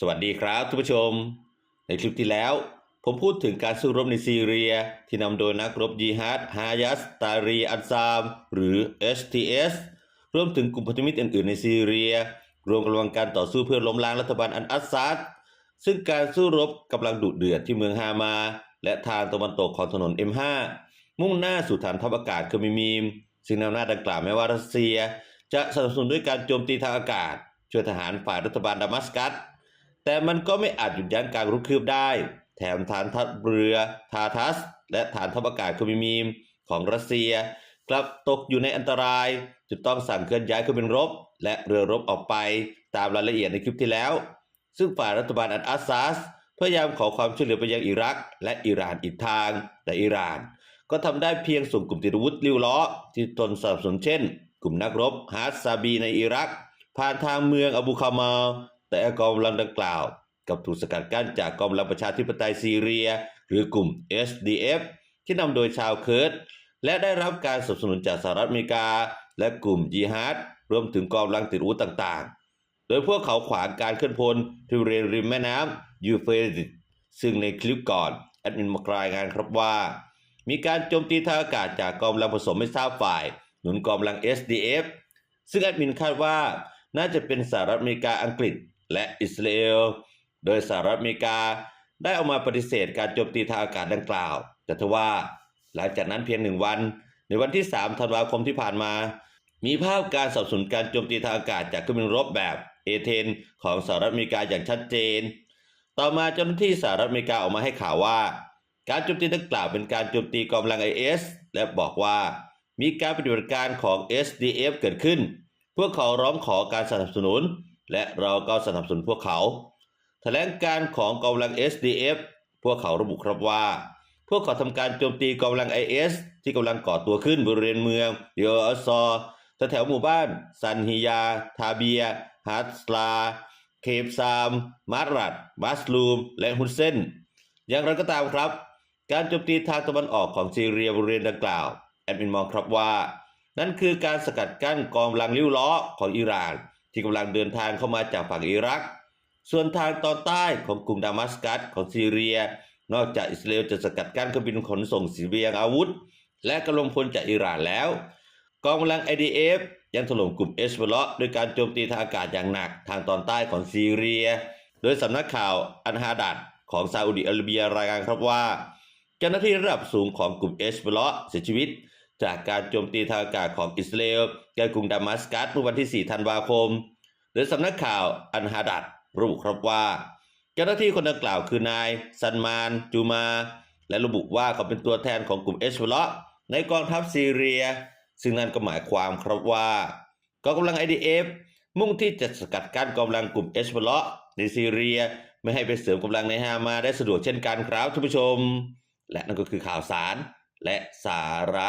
สวัสดีครับทุกผู้ชม ในคลิปที่แล้ว ผมพูดถึงการสู้รบในซีเรีย ที่นำโดยนักรบยิฮัดฮายัสตารีอันซาม หรือ STS รวมถึงกลุ่มพันธมิตรอื่นๆในซีเรีย รวมกำลังการต่อสู้เพื่อล้มล้างรัฐบาลอันอัสซัดซึ่งการสู้รบกำลังดุเดือดที่เมืองฮามา และทางตะวันตกของถนน M5 มุ่งหน้าสู่ฐานทัพอากาศเคอมิมีม ซึ่งแนวหน้าดังกล่าวแม้ว่ารัสเซีย จะสนับสนุนด้วยการโจมตีทางอากาศ ช่วยทหารฝ่ายรัฐบาลดามัสกัส แต่มันก็ไม่อาจหยุดยั้งการรุกคืบได้ แถมฐานทัพเรือทาทัส และฐานทัพอากาศคอร์มิมีมของรัสเซียกลับตกอยู่ในอันตรายจนต้องสั่งเคลื่อนย้ายเครื่องบินรบ และเรือรบออกไปตามรายละเอียดในคลิปที่แล้ว ซึ่งฝ่ายรัฐบาลอันอัสซัสพยายามขอความช่วยเหลือไปยังอิรัก และอิหร่านอีกทาง แต่อิหร่าน ก็ทำได้เพียงส่งกลุ่มติดอาวุธลิ้วล้อ ที่ตนสนับสนุนเช่น กลุ่มนักรบฮาร์ดซาบีในอิรัก ผ่านทางเมืองอบูคามาล แต่กองกำลังดังกล่าวกับถูกสกัดกั้นจากกองกำลังประชาธิปไตยซีเรีย หรือกลุ่ม SDF ที่นำโดยชาวเคิร์ดและได้รับการสนับสนุนจากสหรัฐอเมริกา และกลุ่มยิฮัดรวมถึงกองกำลังติดอาวุธต่างๆ โดยพวกเขาขวางการเคลื่อนพลที่บริเวณริมแม่น้ำยูเฟรติสซึ่งในคลิปก่อนแอดมินมารายงานครับว่า มีการโจมตีทางอากาศจากกองกำลังผสมไม่ทราบฝ่าย หนุนกองกำลัง SDF ซึ่งแอดมินคาดว่าน่าจะเป็นสหรัฐอเมริกาอังกฤษ และอิสราเอล โดยสหรัฐอเมริกาได้ออกมาปฏิเสธการโจมตีทางอากาศดังกล่าว แต่ทว่าหลังจากนั้นเพียงหนึ่งวัน ในวันที่ 3 ธันวาคมที่ผ่านมา มีภาพการสับสนการโจมตีทางอากาศจากเครื่องบินรบแบบเอเธนของสหรัฐอเมริกาอย่างชัดเจน ต่อมาเจ้าหน้าที่สหรัฐอเมริกาออกมาให้ข่าวว่า การโจมตีดังกล่าวเป็นการโจมตีกองกำลัง IS และบอกว่ามีการปฏิบัติการของ SDF เกิดขึ้นพวกเขาร้องขอการสนับสนุน และเราก็สนับสนุนพวกเขาแถลงการของกองกำลัง SDF พวกเขาระบุครับว่า พวกเขาทำการโจมตีกองกำลัง IS ที่กำลังก่อตัวขึ้นบริเวณเมืองเดออซอแถวหมู่บ้าน ซันฮิยา ทาเบียฮัตสลา เคปซาม มารัดบัสลูม และฮุนเซนอย่างไรก็ตามครับ การโจมตีทางตะวันออกของซีเรียบริเวณดังกล่าว แอดมินมองครับว่า นั่นคือการสกัดกั้นกองกำลังลิ้วล้อของอิหร่าน ที่กำลังเดินทางเข้ามาจากฝั่งอิรัก ส่วนทางตอนใต้ของกรุงดามัสกัสของซีเรีย นอกจากอิสราเอลจะสกัดกั้นเครื่องบินขนส่งสีเบียงอาวุธ และกำลังพลจากอิหร่านแล้ว กองกำลัง IDF ยังถล่มกลุ่มเอชเบลด้วยการโจมตีทางอากาศอย่างหนักทางตอนใต้ของซีเรีย โดยสำนักข่าวอันฮาดัดของซาอุดิอาระเบียรายงานครับว่า เจ้าหน้าที่ระดับสูงของกลุ่มเอชเบลเสียชีวิต จากการโจมตีทางอากาศของอิสราเอลแก่กรุงดามัสกัสเมื่อวันที่ 4 ธันวาคมโดยสำนักข่าวอันฮาดัดระบุครับว่า เจ้าหน้าที่คนดังกล่าวคือนายซันมาน จูมา และระบุว่าเขาเป็นตัวแทนของกลุ่มเอชเบลในกองทัพซีเรีย ซึ่งนั่นก็หมายความครับว่ากองกำลัง IDF มุ่งที่จะสกัดกั้นกองกำลังกลุ่มเอชเบลในซีเรียไม่ให้ไปเสริมกำลังในฮามาได้สะดวกเช่นกันครับท่านผู้ชม และนั่นก็คือข่าวสารและสาระ